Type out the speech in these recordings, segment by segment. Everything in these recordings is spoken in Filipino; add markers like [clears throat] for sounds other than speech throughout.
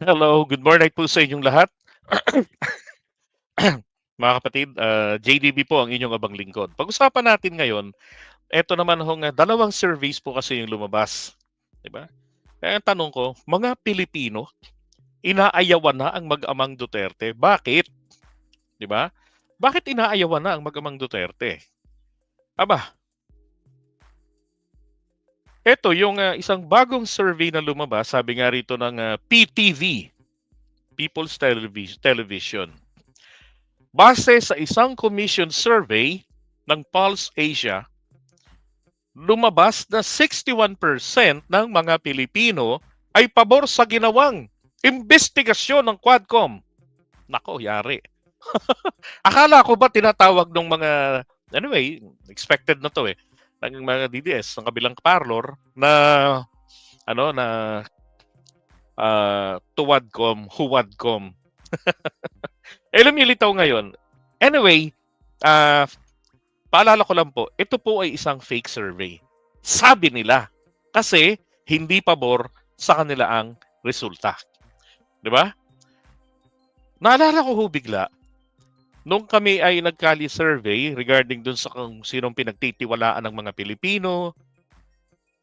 Hello, good morning po sa inyong lahat. [coughs] Mga kapatid, ah, JDB po ang inyong abang lingkod. Pag-usapan natin ngayon, eto naman hong dalawang surveys po kasi yung lumabas. 'Di ba? Kaya ang tanong ko, mga Pilipino, inaayawan na ang mag-amang Duterte. Bakit? 'Di ba? Bakit inaayawan na ang mag-amang Duterte? Aba, eto yung ah, isang bagong survey na lumabas, sabi nga rito ng ah, PTV, People's Televis- Television. Base sa isang commission survey ng Pulse Asia, lumabas na 61% ng mga Pilipino ay pabor sa ginawang investigasyon ng Quadcom. Nako, yari. [laughs] Akala ko ba tinatawag ng mga, anyway, expected na to eh, ng mga DDS ng kabilang parlor na, ano, na uh, tuwadcom, huwadcom. [laughs] eh, lumilitaw ngayon. Anyway, ah paalala ko lang po, ito po ay isang fake survey. Sabi nila. Kasi hindi pabor sa kanila ang resulta. Di ba? Naalala ko ho bigla, nung kami ay nagkali survey regarding dun sa kung sinong pinagtitiwalaan ng mga Pilipino,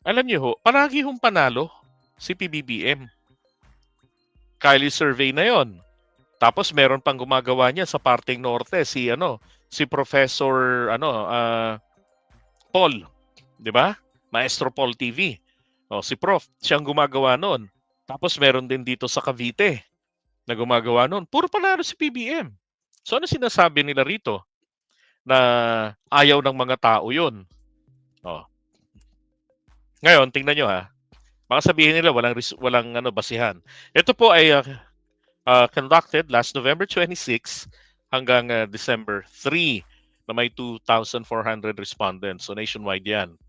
alam niyo ho, palagi hong panalo si PBBM. Kylie survey na yon. Tapos meron pang gumagawa niya sa parteng norte si ano, si Professor ano, ah, Paul, 'di ba? Maestro Paul TV. Oh, si Prof, siyang gumagawa noon. Tapos meron din dito sa Cavite na gumagawa noon. Puro panalo si PBM. So ano sinasabi nila rito? Na ayaw ng mga tao 'yun. Oh. Ngayon, tingnan nyo ha. Baka sabihin nila walang walang ano basihan. Ito po ay ah, uh, conducted last November 26 hanggang uh, December 3 na may 2,400 respondents. So nationwide yan.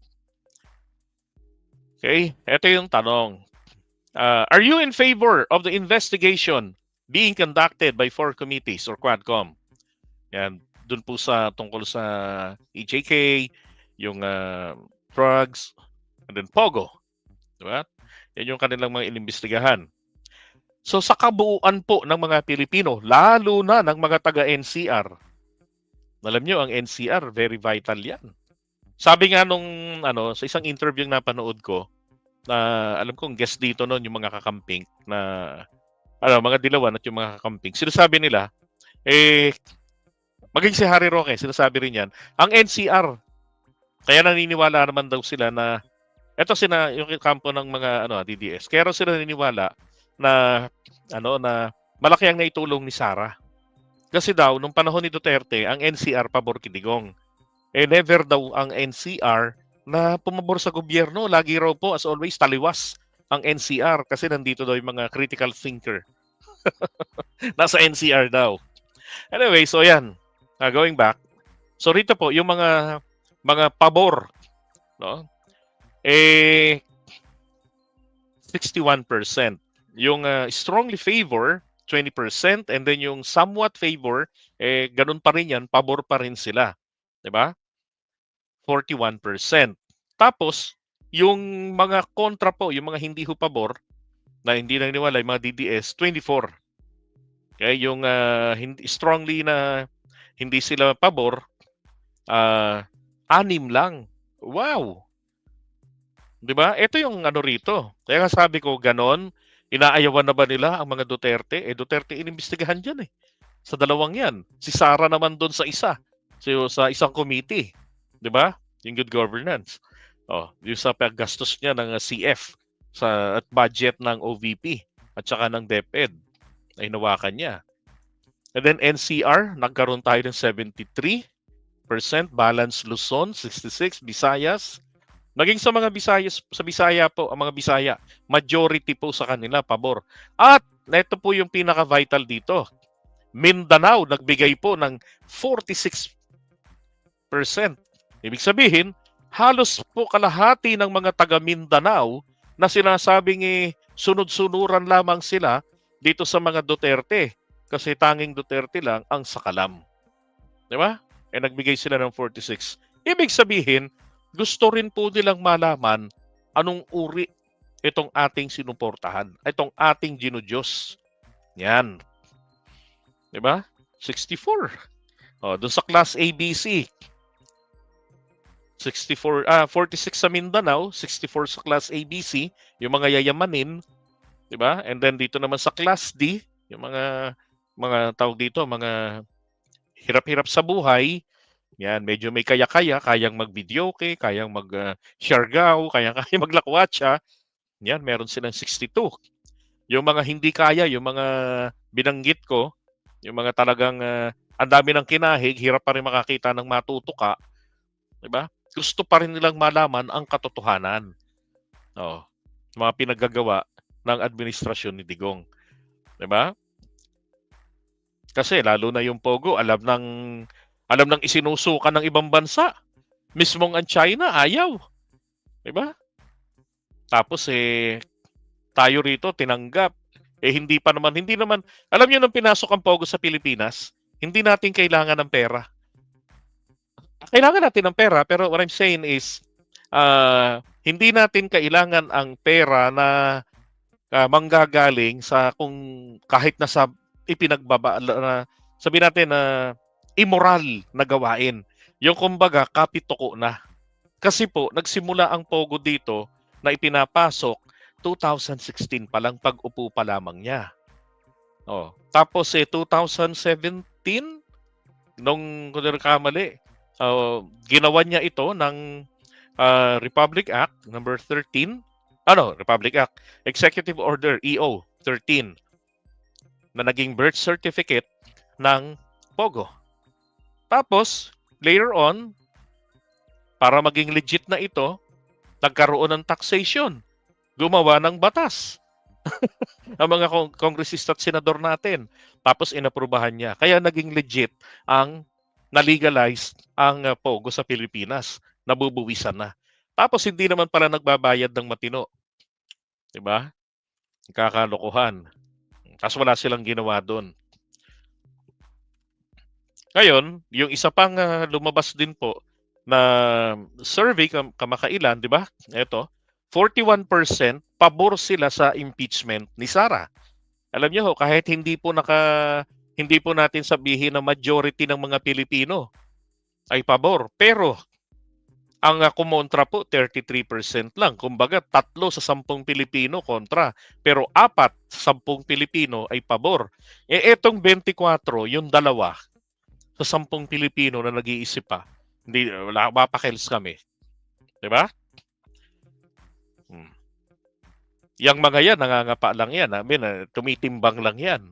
Okay, ito yung tanong. Uh, are you in favor of the investigation being conducted by four committees or Quadcom? Yan, dun po sa tungkol sa EJK, yung uh, drugs, and then POGO. Diba? Yan yung kanilang mga inimbestigahan. So sa kabuuan po ng mga Pilipino, lalo na ng mga taga-NCR, alam nyo, ang NCR, very vital yan. Sabi nga nung, ano, sa isang interview na napanood ko, na alam kong guest dito noon yung mga kakamping na, ano, mga dilawan at yung mga kakamping. Sinasabi nila, eh, maging si Harry Roque, sinasabi rin yan, ang NCR, kaya naniniwala naman daw sila na, eto sina, yung kampo ng mga, ano, DDS, kaya sila naniniwala na ano na malaki ang naitulong ni Sara. Kasi daw nung panahon ni Duterte, ang NCR pabor kidigong. Eh never daw ang NCR na pumabor sa gobyerno. Lagi raw po as always taliwas ang NCR kasi nandito daw yung mga critical thinker. [laughs] Nasa NCR daw. Anyway, so yan. Uh, going back. So rito po yung mga mga pabor, no? Eh 61% yung uh, strongly favor 20% and then yung somewhat favor eh ganun pa rin yan, pabor pa rin sila. 'Di ba? 41%. Tapos yung mga kontra po, yung mga hindi ho pabor na hindi naniniwala, yung mga DDS 24. Okay, yung uh, hindi strongly na hindi sila pabor uh, anim lang. Wow. 'Di ba? Ito yung ano rito. Kaya nga sabi ko ganon Inaayawan na ba nila ang mga Duterte? Eh, Duterte inimbestigahan dyan eh. Sa dalawang yan. Si Sara naman doon sa isa. So, sa isang committee. Di ba? Yung good governance. Oh, yung sa paggastos niya ng CF sa at budget ng OVP at saka ng DepEd ay nawakan niya. And then NCR, nagkaroon tayo ng 73%, balance Luzon, 66, Visayas, Naging sa mga Bisayas, sa Bisaya po, ang mga Bisaya, majority po sa kanila pabor. At ito po yung pinaka-vital dito. Mindanao nagbigay po ng 46%. Ibig sabihin, halos po kalahati ng mga taga Mindanao na sinasabing eh, sunod-sunuran lamang sila dito sa mga Duterte kasi tanging Duterte lang ang sakalam. Di ba? Eh nagbigay sila ng 46. Ibig sabihin, gusto rin po nilang malaman anong uri itong ating sinuportahan, itong ating ginudiyos. Yan. 'Di ba? 64. Oh, doon sa class ABC. 64 ah 46 sa Mindanao, 64 sa class ABC, yung mga yayamanin, 'di ba? And then dito naman sa class D, yung mga mga tawag dito, mga hirap-hirap sa buhay, yan, medyo may kaya-kaya, kayang mag-videoke, kayang mag uh, siargao, kayang [laughs] kaya maglakwatsa. Yan, meron silang 62. Yung mga hindi kaya, yung mga binanggit ko, yung mga talagang uh, ang dami ng kinahig, hirap pa rin makakita ng matuto ka, 'di ba? Gusto pa rin nilang malaman ang katotohanan. Oh, mga pinagagawa ng administrasyon ni Digong. 'Di ba? Kasi lalo na yung Pogo, alam ng alam ng isinusukan ng ibang bansa. Mismong ang China ayaw. 'Di ba? Tapos eh tayo rito tinanggap. Eh hindi pa naman hindi naman alam niyo nang pinasok ang Pogo sa Pilipinas, hindi natin kailangan ng pera. Kailangan natin ng pera pero what I'm saying is uh, hindi natin kailangan ang pera na uh, manggagaling sa kung kahit nasa ipinagbaba na sabi natin na uh, immoral na gawain. Yung kumbaga kapitoko na. Kasi po nagsimula ang Pogo dito na ipinapasok 2016 pa lang pag-upo pa lamang niya. Oh, tapos eh 2017 nung kung kamali, uh, ginawa niya ito ng uh, Republic Act number 13 ano, Republic Act, Executive Order EO 13 na naging birth certificate ng Pogo. Tapos, later on, para maging legit na ito, nagkaroon ng taxation. Gumawa ng batas. [laughs] ang mga kong- kongresista at senador natin. Tapos inaprubahan niya. Kaya naging legit ang na-legalize ang uh, Pogo sa Pilipinas. Nabubuwisan na. Tapos hindi naman pala nagbabayad ng matino. 'Di ba? Kakalokohan. Tapos wala silang ginawa doon. Ngayon, yung isa pang uh, lumabas din po na survey kam- kamakailan, 'di ba? Ito, 41% pabor sila sa impeachment ni Sara. Alam niyo ho, kahit hindi po naka hindi po natin sabihin na majority ng mga Pilipino ay pabor, pero ang uh, kumontra po 33% lang. Kumbaga tatlo sa sampung Pilipino kontra, pero apat sa sampung Pilipino ay pabor. Eh etong 24, yung dalawa sa sampung Pilipino na nag-iisip pa. Hindi wala mapakils kami. 'Di ba? Hmm. Yang mga yan, nangangapa lang yan. I mean, uh, tumitimbang lang yan.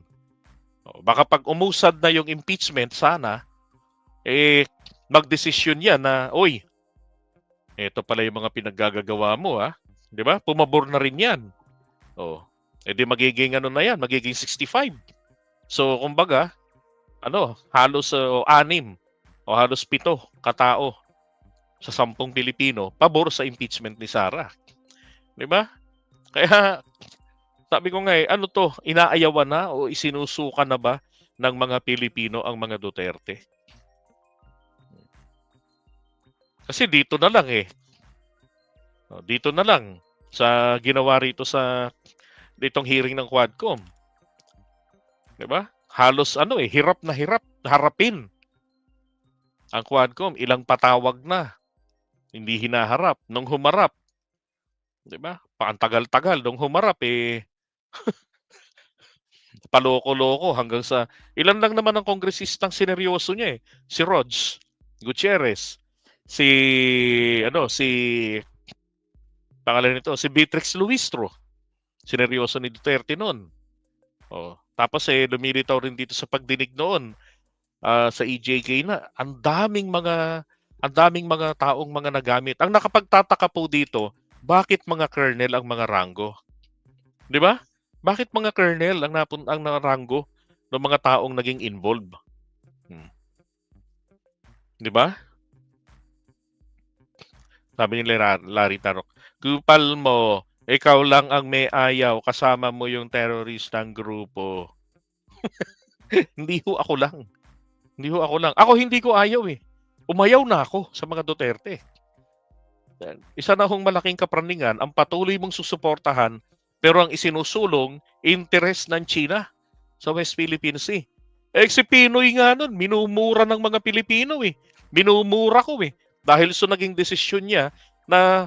O, baka pag umusad na yung impeachment, sana, eh, magdesisyon yan na, oy, ito pala yung mga pinaggagawa mo, ha? Di ba? Pumabor na rin yan. Oh. Eh di magiging ano na yan, magiging 65. So, kumbaga, ano, halos uh, anim o halos pito katao sa sampung Pilipino pabor sa impeachment ni Sara. Di ba? Kaya, sabi ko nga eh, ano to, inaayawan na o isinusuka na ba ng mga Pilipino ang mga Duterte? Kasi dito na lang eh. Dito na lang sa ginawa rito sa ditong hearing ng Quadcom. 'Di ba? Halos ano eh, hirap na hirap harapin ang Quadcom, ilang patawag na. Hindi hinaharap nung humarap. 'Di ba? Paantagal-tagal nung humarap eh [laughs] paloko-loko hanggang sa ilan lang naman ang kongresistang sineryoso niya eh. Si Rods Gutierrez, si ano si pangalan nito si Beatrix Luistro. Sineryoso ni Duterte noon. Oh tapos eh lumilitaw rin dito sa pagdinig noon uh, sa EJK na ang daming mga ang daming mga taong mga nagamit. Ang nakapagtataka po dito bakit mga colonel ang mga rango di ba bakit mga colonel ang napun ang rango ng mga taong naging involved hmm. di ba sabi ni Larry Tarok, kupal mo, ikaw lang ang may ayaw, kasama mo yung teroristang grupo. [laughs] hindi ho ako lang. Hindi ho ako lang. Ako hindi ko ayaw eh. Umayaw na ako sa mga Duterte. isa na hong malaking kapraningan ang patuloy mong susuportahan pero ang isinusulong interest ng China sa West Philippine Sea. Eh si Pinoy nga nun, minumura ng mga Pilipino eh. Minumura ko eh. Dahil so naging desisyon niya na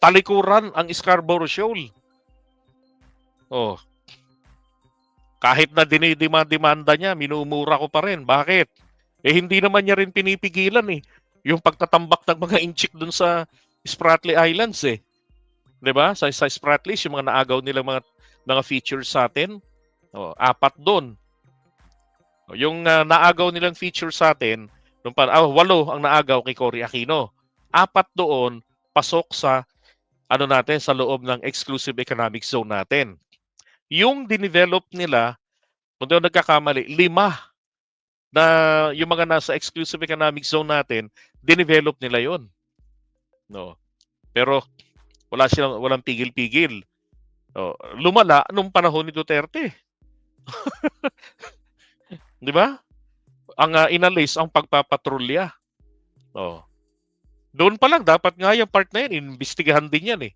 talikuran ang Scarborough Shoal. Oh. Kahit na dinidemand-demanda niya, minumura ko pa rin. Bakit? Eh hindi naman niya rin pinipigilan eh. Yung pagtatambak ng mga inchik dun sa Spratly Islands eh. 'Di ba? Sa, sa Spratly, yung mga naagaw nilang mga mga features sa atin, oh, apat doon. Oh, yung uh, naagaw nilang feature sa atin, nung pa, ah, walo ang naagaw kay Cory Aquino. Apat doon pasok sa ano natin sa loob ng exclusive economic zone natin. Yung dinevelop nila, kung ako nagkakamali, lima na yung mga nasa exclusive economic zone natin, dinevelop nila yon. No. Pero wala silang walang pigil-pigil. Oh, lumala nung panahon ni Duterte. [laughs] 'Di ba? Ang uh, inalis ang pagpapatrolya. Oh. Doon pa lang dapat nga yung part na yan, investigahan din yan eh.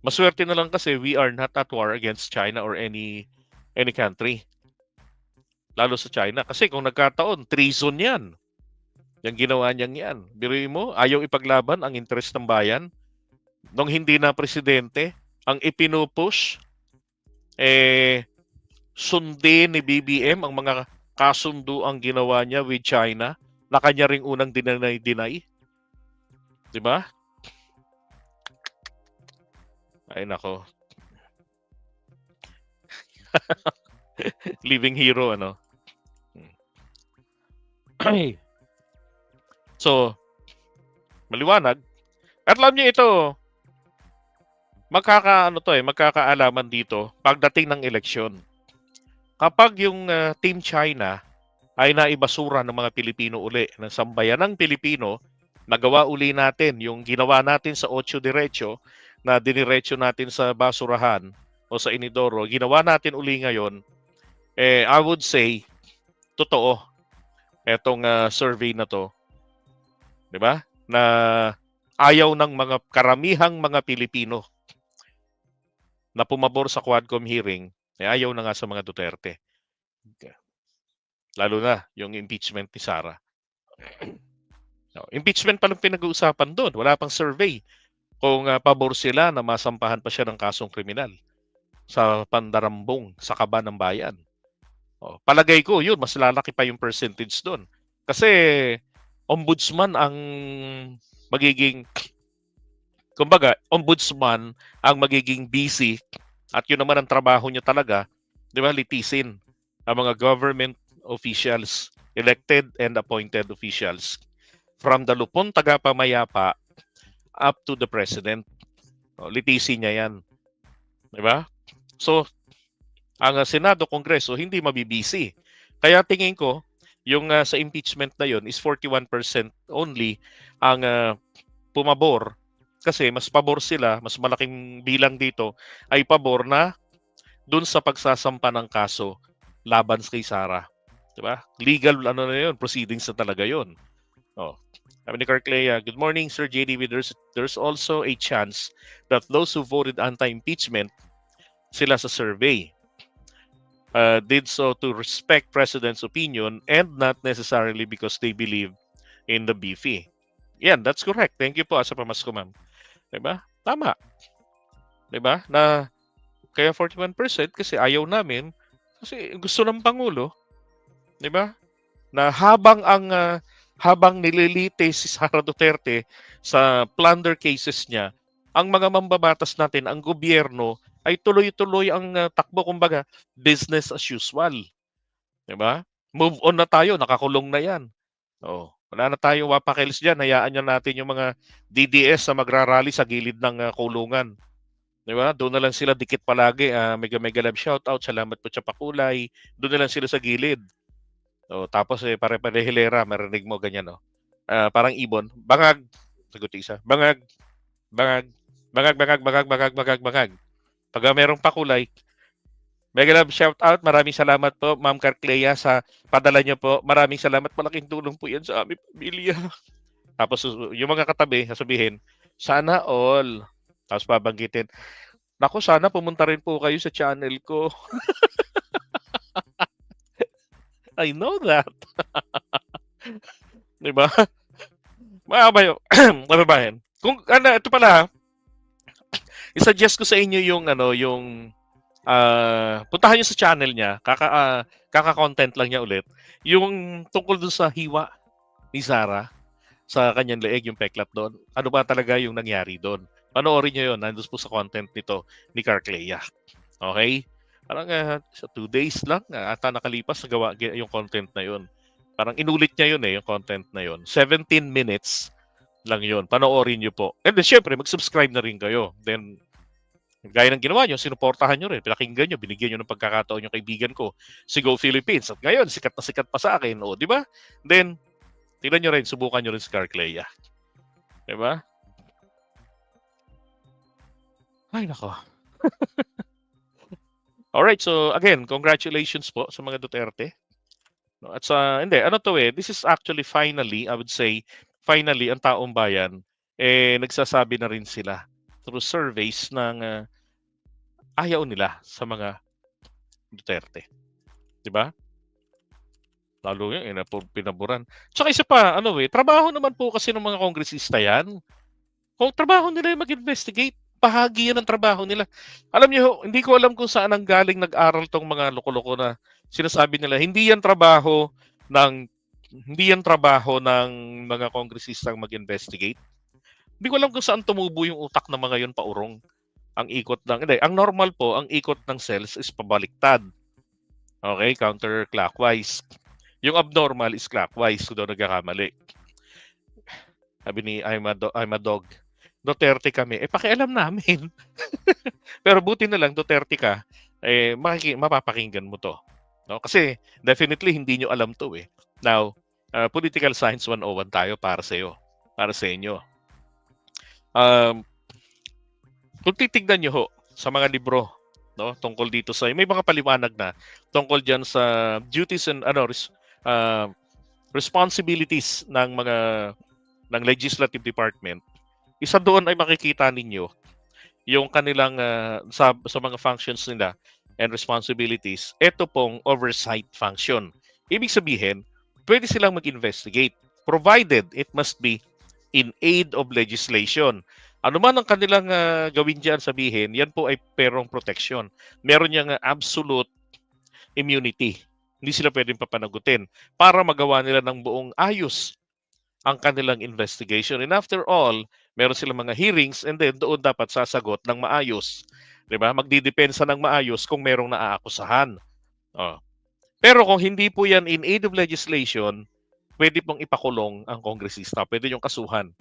Maswerte na lang kasi we are not at war against China or any any country. Lalo sa China. Kasi kung nagkataon, treason yan. Yung ginawa niyang yan. Biruin mo, ayaw ipaglaban ang interest ng bayan. Nung hindi na presidente, ang ipinupush, eh, sundin ni BBM ang mga kasundo ang ginawa niya with China na kanya ring unang dinay-dinay. Di ba? Ay nako. [laughs] Living hero ano. So, maliwanag. At alam niyo ito, magkakaano to eh, magkakaalaman dito pagdating ng eleksyon. Kapag yung uh, Team China ay naibasura ng mga Pilipino uli, ng sambayanang Pilipino, nagawa uli natin yung ginawa natin sa Ocho Diretso na diniretso natin sa basurahan o sa Inidoro, ginawa natin uli ngayon, eh, I would say, totoo, etong uh, survey na to, 'di ba? Na ayaw ng mga karamihang mga Pilipino na pumabor sa Quadcom hearing, eh ayaw na nga sa mga Duterte. Lalo na yung impeachment ni Sara. [clears throat] no, impeachment pa lang pinag-uusapan doon. Wala pang survey kung uh, pabor sila na masampahan pa siya ng kasong kriminal sa pandarambong sa kaba ng bayan. Oh, palagay ko, yun, mas lalaki pa yung percentage doon. Kasi ombudsman ang magiging kumbaga, ombudsman ang magiging busy at yun naman ang trabaho niya talaga, di ba, litisin ang mga government officials, elected and appointed officials from the lupon tagapamayapa up to the president. O, litisin niya yan. Di ba? So, ang Senado, Kongreso, hindi mabibisi. Kaya tingin ko, yung uh, sa impeachment na yon is 41% only ang uh, pumabor kasi mas pabor sila, mas malaking bilang dito ay pabor na dun sa pagsasampa ng kaso laban kay Sara. 'Di ba? Legal ano na 'yon, proceedings na talaga 'yon. Oh. Sabi ni Carclea, Good morning, Sir JDB. There's, there's also a chance that those who voted anti-impeachment sila sa survey uh, did so to respect President's opinion and not necessarily because they believe in the beefy. Yan, that's correct. Thank you po, Asa Pamasko, ma'am. Diba? Tama. Diba? Na kaya 41% kasi ayaw namin kasi gusto ng Pangulo. Diba? Na habang ang uh, habang nililite si Sara Duterte sa plunder cases niya, ang mga mambabatas natin, ang gobyerno, ay tuloy-tuloy ang uh, takbo kumbaga business as usual. 'Di ba? Move on na tayo, nakakulong na 'yan. Oh, wala na tayong wapakils diyan, hayaan niyo natin yung mga DDS na magrarally sa gilid ng uh, kulungan. 'Di ba? Doon na lang sila dikit palagi. Uh, mega mega love shout out. Salamat po sa pakulay. Doon na lang sila sa gilid. Oh, tapos eh pare-pare hilera, marinig mo ganyan no. Uh, parang ibon, bangag. Sagot isa. Bangag. Bangag. Bangag, bangag, bangag, bangag, bangag, bangag. Pag merong pakulay, mega love shout out. Maraming salamat po, Ma'am Carclea, sa padala niyo po. Maraming salamat. Malaking tulong po yan sa aming pamilya. [laughs] Tapos yung mga katabi, sasabihin, Sana all. Tapos babanggitin, Naku, sana pumunta rin po kayo sa channel ko. [laughs] I know that. [laughs] Di ba? Mga kabayo, [clears throat] kababayan. Kung ano, ito pala, i-suggest ko sa inyo yung ano, yung ah puntahan niyo sa channel niya, kaka ah, kaka-content lang niya ulit. Yung tungkol dun sa hiwa ni Sarah sa kanyang leeg, yung peklat doon. Ano ba talaga yung nangyari doon? Panoorin niyo yun. Nandun po sa content nito ni Carcleia. Okay? Parang ah, sa two days lang, ah, ata nakalipas na gawa gi- yung content na yun. Parang inulit niya yun eh, yung content na yun. 17 minutes lang yun. Panoorin niyo po. And then, syempre, mag-subscribe na rin kayo. Then, gaya ng ginawa nyo, sinuportahan nyo rin, pinakinggan nyo, binigyan nyo ng pagkakataon yung kaibigan ko, si Go Philippines. At ngayon, sikat na sikat pa sa akin. O, di ba? Then, tingnan nyo rin, subukan nyo rin si Carcleia. Di ba? Ay, nako. [laughs] Alright, so again, congratulations po sa mga Duterte. No, at sa, hindi, ano to eh, this is actually finally, I would say, finally, ang taong bayan, eh, nagsasabi na rin sila through surveys ng ah, ayaw nila sa mga Duterte. Di ba? Lalo yung inapur, pinaburan. Tsaka isa pa, ano eh, trabaho naman po kasi ng mga kongresista yan. Kung trabaho nila yung mag-investigate, bahagi yan ng trabaho nila. Alam niyo, hindi ko alam kung saan ang galing nag-aral tong mga loko-loko na sinasabi nila. Hindi yan trabaho ng hindi yan trabaho ng mga kongresistang mag-investigate. Hindi ko alam kung saan tumubo yung utak ng mga yun paurong. Ang ikot ng, hindi, ang normal po, ang ikot ng cells is pabaliktad. Okay, counterclockwise. Yung abnormal is clockwise, kung daw nagkakamali. Sabi ni I'm a, do- I'm a dog. Duterte kami. Eh, pakialam namin. [laughs] Pero buti na lang, Duterte ka, eh, makiki- mapapakinggan mo to. No? Kasi, definitely, hindi nyo alam to eh. Now, uh, Political Science 101 tayo para sa iyo. Para sa inyo. Um, kung titignan nyo ho sa mga libro no tungkol dito sa may mga paliwanag na tungkol diyan sa duties and ano res, uh, responsibilities ng mga ng legislative department isa doon ay makikita ninyo yung kanilang ah, sa, sa mga functions nila and responsibilities. Ito pong oversight function. Ibig sabihin pwede silang mag-investigate provided it must be in aid of legislation ano man ang kanilang ah, gawin diyan sabihin yan po ay perong protection meron niyang ah, absolute immunity hindi sila pwedeng papanagutin para magawa nila ng buong ayos ang kanilang investigation. And after all, meron silang mga hearings and then doon dapat sasagot ng maayos. 'Di ba? Magdidepensa ng maayos kung merong naaakusahan. Oh. Pero kung hindi po yan in aid of legislation, pwede pong ipakulong ang kongresista. Pwede yung kasuhan.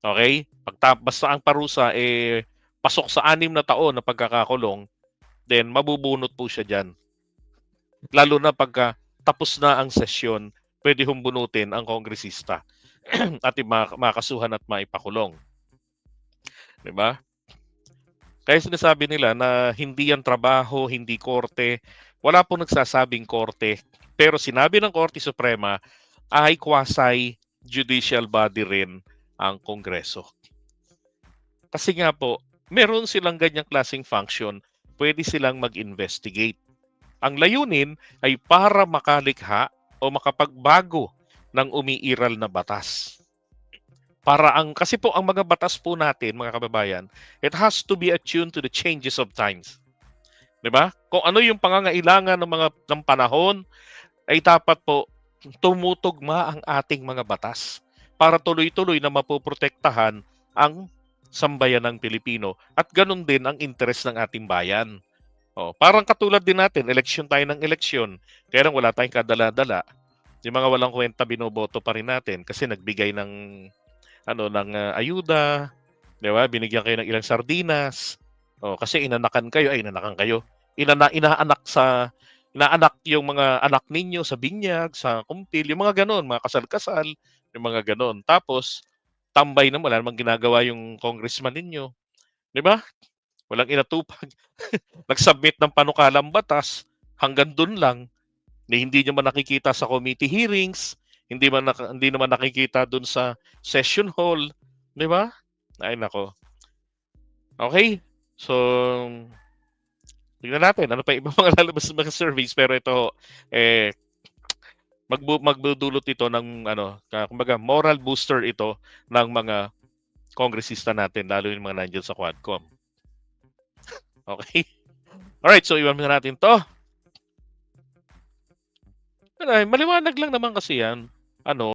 Okay? Pagta basta ang parusa eh pasok sa anim na taon na pagkakakulong, then mabubunot po siya diyan. Lalo na pagka tapos na ang sesyon, pwede humbunutin ang kongresista [clears throat] at ma- makasuhan at maipakulong. 'Di ba? Kaya sinasabi nila na hindi yan trabaho, hindi korte. Wala po nagsasabing korte. Pero sinabi ng Korte Suprema ay quasi judicial body rin ang Kongreso. Kasi nga po, meron silang ganyang klaseng function, pwede silang mag-investigate. Ang layunin ay para makalikha o makapagbago ng umiiral na batas. Para ang kasi po ang mga batas po natin, mga kababayan, it has to be attuned to the changes of times. 'Di ba? Kung ano yung pangangailangan ng mga ng panahon ay dapat po tumutugma ang ating mga batas para tuloy-tuloy na mapoprotektahan ang sambayan ng Pilipino at ganun din ang interes ng ating bayan. Oh, parang katulad din natin, eleksyon tayo ng eleksyon, kaya lang wala tayong kadala-dala. Yung mga walang kwenta binoboto pa rin natin kasi nagbigay ng ano ng ah, ayuda, 'di ba? Binigyan kayo ng ilang sardinas. Oh, kasi inanakan kayo, ay inanakan kayo. Inana inaanak sa inaanak yung mga anak ninyo sa binyag, sa kumpil, yung mga ganon, mga kasal-kasal, yung mga ganon. Tapos tambay na wala namang ginagawa yung congressman ninyo. 'Di ba? Walang inatupag. [laughs] Nag-submit ng panukalang batas hanggang doon lang na hindi nyo man nakikita sa committee hearings, hindi man hindi naman nakikita doon sa session hall, 'di ba? Ay nako. Okay. So, tignan natin ano pa [laughs] ibang mga lalabas na mga surveys pero ito eh magbu magdudulot ito ng ano, kumbaga moral booster ito ng mga kongresista natin lalo yung mga nandiyan sa Quadcom. [laughs] Okay? Alright, so iwan muna natin to. Ay, maliwanag lang naman kasi yan. Ano,